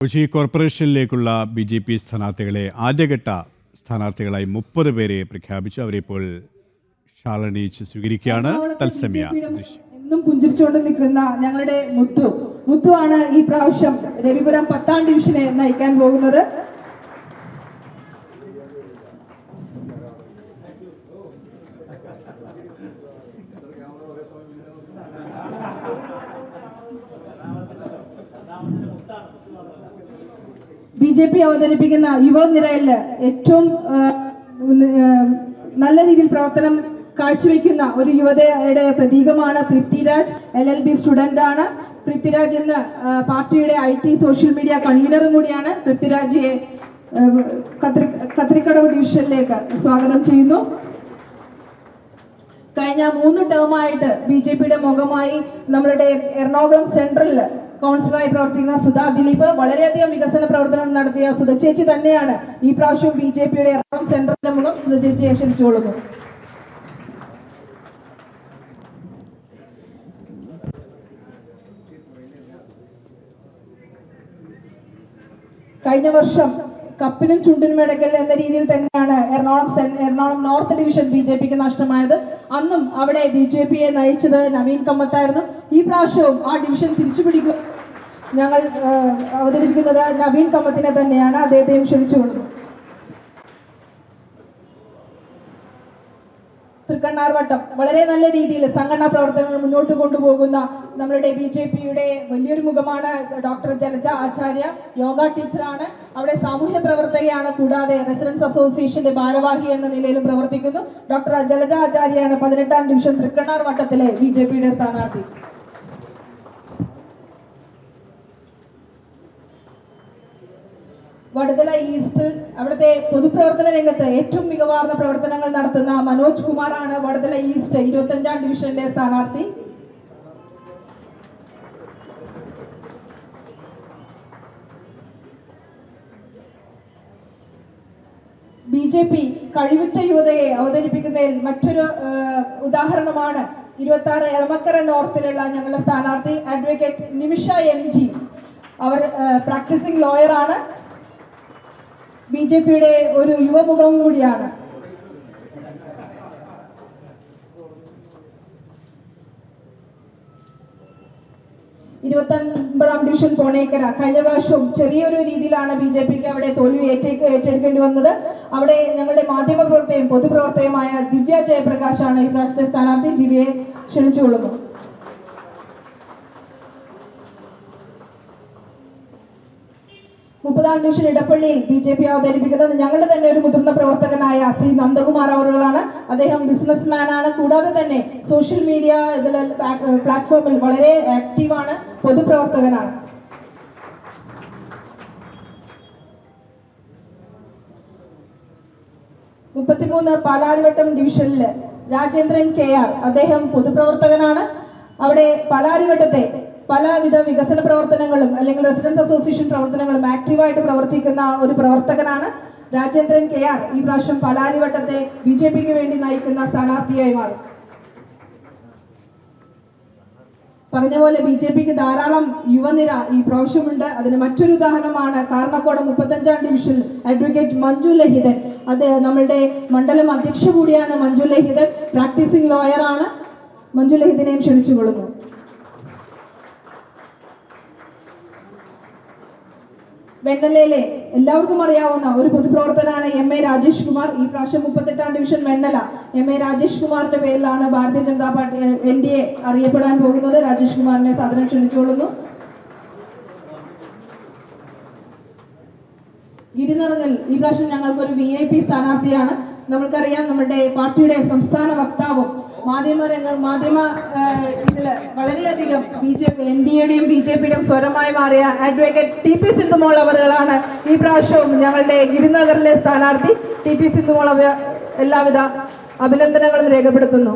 കൊച്ചി കോർപ്പറേഷനിലേക്കുള്ള B J P സ്ഥാനാർത്ഥികളെ ആദ്യഘട്ട സ്ഥാനാർത്ഥികളായി മുപ്പത് പേരെ പ്രഖ്യാപിച്ചു. അവരിപ്പോൾ ഷാളണിച്ച് സ്വീകരിക്കുകയാണ്. തത്സമയ എന്നും പുഞ്ചിരിച്ചുകൊണ്ട് നിൽക്കുന്ന ഞങ്ങളുടെ മുത്തു. മുത്തു ആണ് ഈ പ്രാവശ്യം രവിപുരം പത്താം ഡിവിഷനെ നയിക്കാൻ പോകുന്നത്. ബി ജെ പി അവതരിപ്പിക്കുന്ന യുവനിരയിൽ ഏറ്റവും നല്ല രീതിയിൽ പ്രവർത്തനം കാഴ്ചവെക്കുന്ന ഒരു യുവതയുടെ പ്രതീകമാണ് Prithviraj. L L B student ആണ് പൃഥ്വിരാജ് എന്ന പാർട്ടിയുടെ ഐ ടി സോഷ്യൽ മീഡിയ കൺവീനറും കൂടിയാണ്. പൃഥ്വിരാജിയെ കത്രിക്കടവ് ഡിവിഷനിലേക്ക് സ്വാഗതം ചെയ്യുന്നു. കഴിഞ്ഞ മൂന്ന് ടേമായിട്ട് ബി ജെ പിയുടെ മുഖമായി നമ്മളുടെ എറണാകുളം സെൻട്രലിൽ കൗൺസിലറായി പ്രവർത്തിക്കുന്ന സുധാ ദിലീപ് വളരെയധികം വികസന പ്രവർത്തനം നടത്തിയ സുധ ചേച്ചി തന്നെയാണ് ഈ പ്രാവശ്യം ബി ജെ പിയുടെ എറണാകുളം സെൻട്രലിന്റെ മുഖം സുധ ചേച്ചിയെ ക്ഷണിച്ചുകൊള്ളുന്നു കഴിഞ്ഞ വർഷം കപ്പിനും ചുണ്ടിനും ഇടയ്ക്കൽ എന്ന രീതിയിൽ തന്നെയാണ് Ernakulam Ernakulam north division B J പിക്ക് നഷ്ടമായത്. അന്നും അവിടെ ബി ജെ പിയെ നയിച്ചത് നവീൻ കമ്മത്തായിരുന്നു. ഈ പ്രാവശ്യവും ആ ഡിവിഷൻ തിരിച്ചുപിടിക്കും ഞങ്ങൾ അവതരിപ്പിക്കുന്നത് നവീൻ കമ്മത്തിനെ തന്നെയാണ്. അദ്ദേഹത്തെയും ക്ഷണിച്ചുകൊള്ളുന്നു. തൃക്കണ്ണാർവട്ടം. വളരെ നല്ല രീതിയിൽ സംഘടനാ പ്രവർത്തനങ്ങൾ മുന്നോട്ട് കൊണ്ടുപോകുന്ന നമ്മളുടെ ബി ജെ പിയുടെ വലിയൊരു മുഖമാണ് ഡോക്ടർ ജലജ ആചാര്യ. യോഗ ടീച്ചറാണ്. അവിടെ സാമൂഹ്യ പ്രവർത്തകയാണ്. കൂടാതെ റെസിഡൻസ് അസോസിയേഷന്റെ ഭാരവാഹി എന്ന നിലയിലും പ്രവർത്തിക്കുന്നു. ഡോക്ടർ ജലജ ആചാര്യയാണ് പതിനെട്ടാം ഡിവിഷൻ തൃക്കണ്ണാർ വട്ടത്തിലെ ബി ജെ പിയുടെ സ്ഥാനാർത്ഥി. വടുതല ഈസ്റ്റ് അവിടുത്തെ പൊതുപ്രവർത്തന രംഗത്ത് ഏറ്റവും മികവാർന്ന പ്രവർത്തനങ്ങൾ നടത്തുന്ന മനോജ് കുമാറാണ് വടുതല ഈസ്റ്റ് ഇരുപത്തഞ്ചാം ഡിവിഷന്റെ സ്ഥാനാർത്ഥി. ബി ജെ പി കഴിവുറ്റ യുവതയെ അവതരിപ്പിക്കുന്നതിൽ മറ്റൊരു ഉദാഹരണമാണ് ഇരുപത്തി ആറ് എളമക്കര നോർത്തിലുള്ള ഞങ്ങളുടെ സ്ഥാനാർത്ഥി അഡ്വക്കേറ്റ് നിമിഷ എം ജി. അവർ പ്രാക്ടീസിംഗ് ലോയറാണ് ബി ജെ പിയുടെ ഒരു യുവമുഖം കൂടിയാണ്. ഇരുപത്തി ഒൻപതാം ഡിവിഷൻ പോണേക്കര കഴിഞ്ഞ പ്രാവശ്യവും ചെറിയൊരു രീതിയിലാണ് ബി ജെ പിക്ക് അവിടെ തോൽവി ഏറ്റേക്ക് ഏറ്റെടുക്കേണ്ടി വന്നത്. അവിടെ ഞങ്ങളുടെ മാധ്യമ പ്രവർത്തകയും പൊതുപ്രവർത്തകയുമായ ദിവ്യ ജയപ്രകാശാണ് ഈ പ്രാവശ്യത്തെ സ്ഥാനാർത്ഥി. ജിവിയെ ക്ഷണിച്ചുകൊള്ളുന്നു. മുപ്പതാം ഡിവിഷൻ ഇടപ്പള്ളിയിൽ ബി ജെ പി അവതരിപ്പിക്കുന്നത് ഞങ്ങളുടെ തന്നെ ഒരു മുതിർന്ന പ്രവർത്തകനായ ശ്രീ നന്ദകുമാർ അവറുകളാണ്. അദ്ദേഹം ബിസിനസ്മാൻ ആണ് കൂടാതെ തന്നെ സോഷ്യൽ മീഡിയ ഇതിൽ പ്ലാറ്റ്ഫോമിൽ വളരെ ആക്റ്റീവാണ്. പൊതുപ്രവർത്തകനാണ്. മുപ്പത്തിമൂന്ന് പാലാരിവട്ടം ഡിവിഷനിൽ രാജേന്ദ്രൻ കെ ആർ. അദ്ദേഹം പൊതുപ്രവർത്തകനാണ്. അവിടെ പാലാരിവട്ടത്തെ പലവിധ വികസന പ്രവർത്തനങ്ങളും അല്ലെങ്കിൽ റെസിഡൻസ് അസോസിയേഷൻ പ്രവർത്തനങ്ങളും ആക്റ്റീവായിട്ട് പ്രവർത്തിക്കുന്ന ഒരു പ്രവർത്തകനാണ് രാജേന്ദ്രൻ കെ ആർ. ഈ പ്രാവശ്യം പലാരിവട്ടത്തെ ബി ജെ പിക്ക് വേണ്ടി നയിക്കുന്ന സ്ഥാനാർത്ഥിയായി മാറും. പറഞ്ഞ പോലെ ബി ജെ പിക്ക് ധാരാളം യുവനിര ഈ പ്രാവശ്യമുണ്ട്. അതിന് മറ്റൊരു ഉദാഹരണമാണ് കാരണക്കോട് മുപ്പത്തഞ്ചാം ഡിവിഷനിൽ അഡ്വക്കേറ്റ് മഞ്ജു ലഹിതൻ. അത് നമ്മളുടെ മണ്ഡലം അധ്യക്ഷ കൂടിയാണ് മഞ്ജു ലഹിതൻ. പ്രാക്ടീസിംഗ് ലോയറാണ്. മഞ്ജു ലഹിതനെയും ക്ഷണിച്ചുകൊള്ളുന്നു. വെണ്ണലയിലെ എല്ലാവർക്കും അറിയാവുന്ന ഒരു പൊതുപ്രവർത്തനാണ് എം എ രാജേഷ് കുമാർ. ഈ പ്രാവശ്യം മുപ്പത്തെട്ടാം division Vennala. M A Rajesh കുമാറിന്റെ പേരിലാണ് Bharatiya Janata Party N D A അറിയപ്പെടാൻ പോകുന്നത്. രാജേഷ് കുമാറിനെ സാധനം ക്ഷണിച്ചുകൊള്ളുന്നു. ഗിരിനിറങ്ങൽ ഈ പ്രാവശ്യം ഞങ്ങൾക്ക് ഒരു വി ഐ പി സ്ഥാനാർത്ഥിയാണ്. നമ്മൾക്കറിയാം നമ്മുടെ പാർട്ടിയുടെ സംസ്ഥാന വക്താവും. മാധ്യമ രംഗ മാധ്യമ ഇതിൽ വളരെയധികം B J P N D എയുടെയും ബി ജെ പിയുടെയും സ്വരമായി മാറിയ അഡ്വക്കേറ്റ് ടി പി സിന്ധുമോൾ അവറുകളാണ് ഈ പ്രാവശ്യവും ഞങ്ങളുടെ ഗിരിനഗറിലെ സ്ഥാനാർത്ഥി ടി പി സിന്ധുമോൾ എല്ലാവിധ അഭിനന്ദനങ്ങളും രേഖപ്പെടുത്തുന്നു.